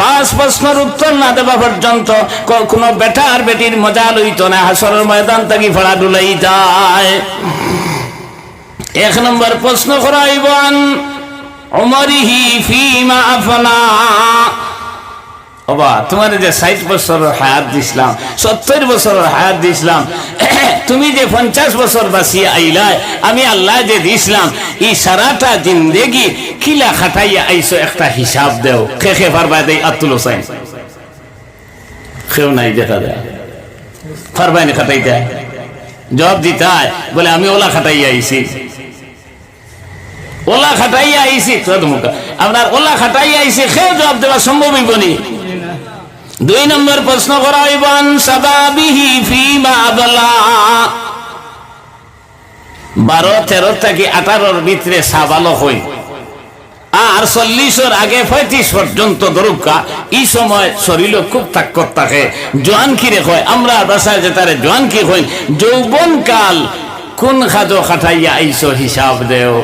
পাঁচ প্রশ্নের উত্তর না দেওয়া পর্যন্ত কোনো আর বেটির মজা লইত না। হাসরের ময়দান থাকি ফড়া ডুলাই যায়। এক নম্বর প্রশ্ন করাইবান, অমরিহি ফিমা আফনা। বাবা তোমার যে ষাট বছরের হায়াত দিছিলাম, সত্তর বছরের হায়াত দিছিলাম, তুমি যে পঞ্চাশ বছর বাঁচিয়ে আইলাই, আমি আল্লাহ যে দিছিলাম, এই সারাটা জিন্দেগি কিলা খাটাইয়া আইসো একটা হিসাব দেও। খে খে পারবা দেই আব্দুল হোসেন। কেউ নাই দেখা দেয়। পারবাই না খাটাই দেয়। জবাব দিতে হয় বলে, আমি ওলা খাটাইয়া আইছি। ওলা খাটাইয়া আইছি। আপনার ওলা খাটাইয়া আইছি খেয়ে জবাব দেওয়া সম্ভব হইব নি। দুই নম্বর প্রশ্ন করা হইবান সাবাবিহি ফিমা আবলা বারো, তেরো থেকে আঠারোর ভিতরে সাবালক হই। আর চল্লিশের আগে পঁয়ত্রিশ পর্যন্ত দরুকা এই সময় শরীর খুব তাক্কর থাকে। জোয়ান কিরে হয় আমরা দশায় যে তারে জোয়ান কি হই যৌবন কাল কোন খাজো খাটাইয়া আইসো হিসাব দেও।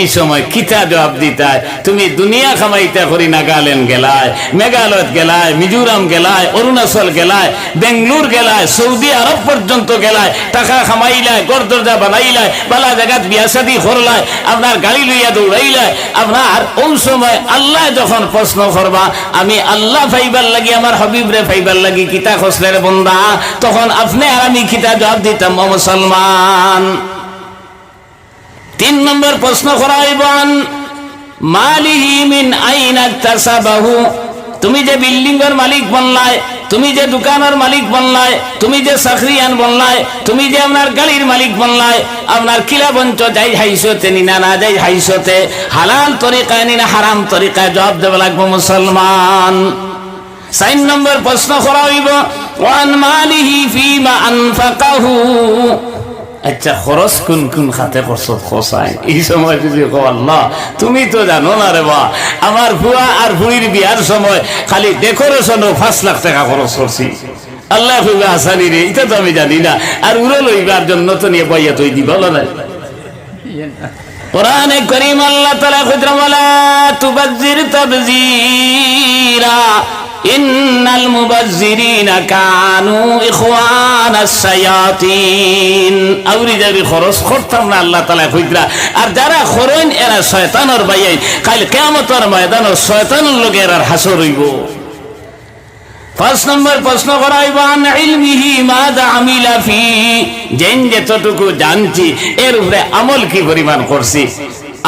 এই সময় কিতা জবাব দিতায়? তুমি দুনিয়া খামাইতে করি নাগাল্যান্ড গেলায়, মেঘালয় গেলায়, মিজোরাম গেলায়, অরুণাচল গেলায়, বেঙ্গলোর গেলায়, সৌদি আরব পর্যন্ত গেলায়, টাকা খামাইলায় গড় দরজা বানাইলায়, বালা জায়গাত বিয়া শাদি করলায়, আপনার গাড়ি লইয়া দৌড়াইলায়, আপনার ওই সময় আল্লাহ যখন প্রশ্ন করবা, আমি আল্লাহ ফাইবার লাগি, আমার হবিবরে ফাইবার লাগি, কিতা খসলের বন্দা? তখন আপনি আর আমি কিতা জবাব দিতাম মুসলমান। তিন নম্বর প্রশ্ন করা হইবান মালিহি মিন আইন তাসাবাহু, তুমি যে বিল্ডিং এর মালিক বনলায় তুমি যে দোকানের মালিক বনলায় তুমি যে চাকরিয়ান বনলায় তুমি যে আপনার গাড়ির মালিক বনলায় আপনার কিলা বঞ্চ যাই হাইসতে নি না যাই হাইসতে, হালাল তরিকায় নি না হারাম তরিকায় জবাব দেবে লাগবো মুসলমান। চার নম্বর প্রশ্ন করা হইব ওয়ান মালিহি ফিমা আনফাকাহু আচ্ছা খরচ কোন কোন খাতে করছ খসাই এই সময় কো আল্লাহ, তুমি তো জানো না রে বা, আমার ভুয়া আর ভুড়ির বিয়ার সময় খালি ডেকোরেশনও পাঁচ লাখ টাকা খরচ করছি। আল্লাহ কইবে, আসানি রে, এটা তো আমি জানি না, আর উড়ে লইবার জন্য তো নিয়ে বইয়া তুই দিবা না? কোরআন করিম আল্লাহ তালা খুদ্র বলা তুবাজির তবজিরা ইন্নাল মুবাজ্জিরিনা কানু ইখওয়ানাস শায়াতিন। আউরি যাবি খরচ করতাম না আল্লাহ তাআলা কইরা। আর যারা খরইন এরা শয়তানের বাইয়াই। কাল কিয়ামতের ময়দানে শয়তানের লগে এরা হাসর হইব। পাঁচ নম্বর প্রশ্ন করাইবান ইলমিহি মাদা আমিলা ফি। যেন যতটুকু জানছি, এর উপরে আমল কি পরিমাণ করছি?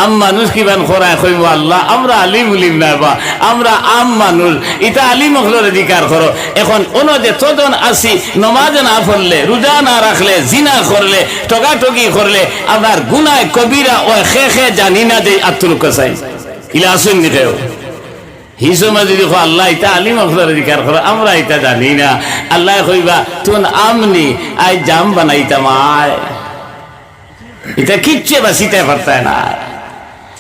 আম মানুষ কিমান করায় কইব আল্লাহ? আমরা আলিম উলিম না বা। আমরা আম মানুষ। এটা আলিম হলের অধিকার করো। এখন কোন যে তজন আসি, নমাজ না পড়লে, রোজা না রাখলে, জিনা করলে টকাটকি করলে আপনার গুনায় কবিরা ও খে খে জানি না যে আত্মুল কসাই। ইলা আসুন নিকেও হিসমা যদি আল্লাহ এটা আলিম অফলার অধিকার করো, আমরা এটা জানি না। আল্লাহ কইবা, তুন আমনি আই জাম বানাইতাম আয়। এটা কিচ্ছে বাঁচিতে পারতায় না।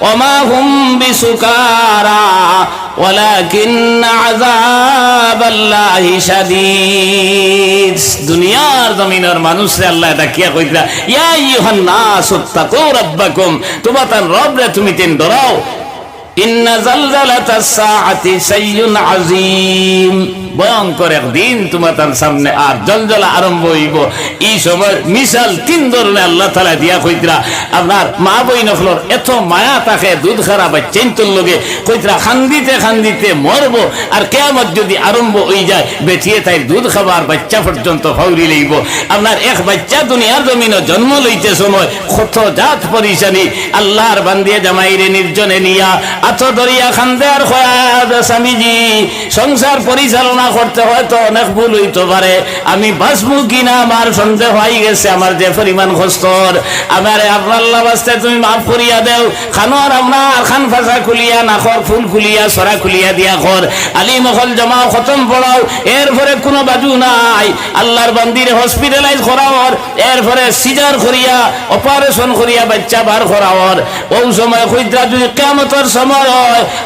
وما هم بسكارى ولكن عذاب الله شديد দুনিয়ার জমিনের মানুষরে আল্লাহ এটা কিয়া কইরা ইয়া আইয়ুহান নাস তাকু রাব্বাকুম তোমার রব রে তুমি তিন ডরাও ভয়ঙ্কর একদিন তোমার সামনে আর জলজলা আরম্ভ হইব। এই সময় মিশাল তিন ধরনের আল্লাহ তালা দিয়া কইতরা, আপনার মা বই নফলর এত মায়া তাকে দুধ খারাপ লগে কইতরা, খান্দিতে খান্দিতে মরব আর কেয়ামত যদি আরম্ভ হয়ে যায় বেঠিয়ে তাই দুধ খাবার বাচ্চা পর্যন্ত ফাউরি লইব। আপনার এক বাচ্চা দুনিয়ার জমিন জন্ম লইতে সময় কত জাত পরিশানি আল্লাহর বান্দিয়ে জামাইরে নির্জনে নিয়া হাত ধরিয়া খান্দে আর খয়া স্বামীজি। সংসার পরিচালনা করতে হয়তো অনেক ভুল হইতে পারে। আমি বাঁচবো কিনা আমার সন্দেহ হয়ে গেছে, আমার যে পরিমাণ কষ্টর আমার আপনার বাস্তে তুমি মাফ করিয়া দেও। খানোর আপনার খান ফাঁসা খুলিয়া, নাখর, ফুল খুলিয়া, সরা খুলিয়া দিয়া খর আলী মহল জমাও খতম পড়াও এরপরে কোনো বাজু নাই। আল্লাহর বান্দিরে হসপিটালাইজ করাওয়ার এরপরে সিজার করিয়া অপারেশন করিয়া বাচ্চা বার করাওয়ার। ও সময় খুঁজরা যদি কেমতর সময়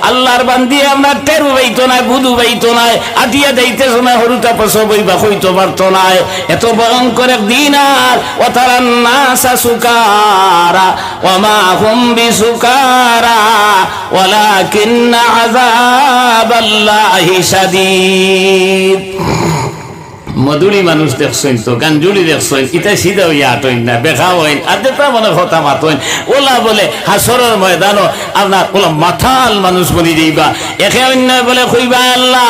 আল্লাহর বান্দি আমরা টেরু পাইতো নাই বুধু পাইতো নাই, আটিয়া দেইতেছ না হরুতা পশব বা হইতো পারত নাই। এত ভয়ঙ্কর একদিন আর ও তারা নাসা সুকারা ওমা হুম বি সুকারা ওলা কিন্না আজাব আল্লাহ সাদিদ মধুরি মানুষ দেখছেন তো গাঞ্জুলি দেখছেন ইটা সিধা হইয়া আটইন না বেখা হইন আর দেতা মনে কথা মাতইন ওলা বলে হাসরের ময়দানও আপনার ওলা মাথাল মানুষ বলি যাইবা। একে অন্য বলে কইবা, আল্লাহ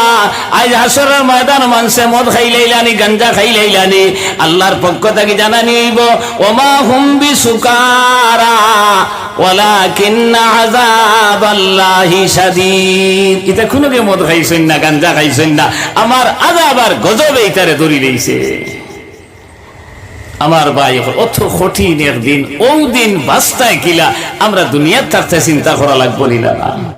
আজ হাসরের ময়দান মানুষে মদ খাই লাইলানি, গাঞ্জা খাই লাইলানি। আল্লাহর পক্ষ থেকে জানা নিব ওমা হুম্বি সুকারা মদ না, গাঞ্জা না, আমার আযাব গজব এইটারে ধরি রইছে আমার ভাই অত কঠিন একদিন ও দিন বাস্তায় কিলা আমরা দুনিয়ার থাকতে চিন্তা করা লাগবো না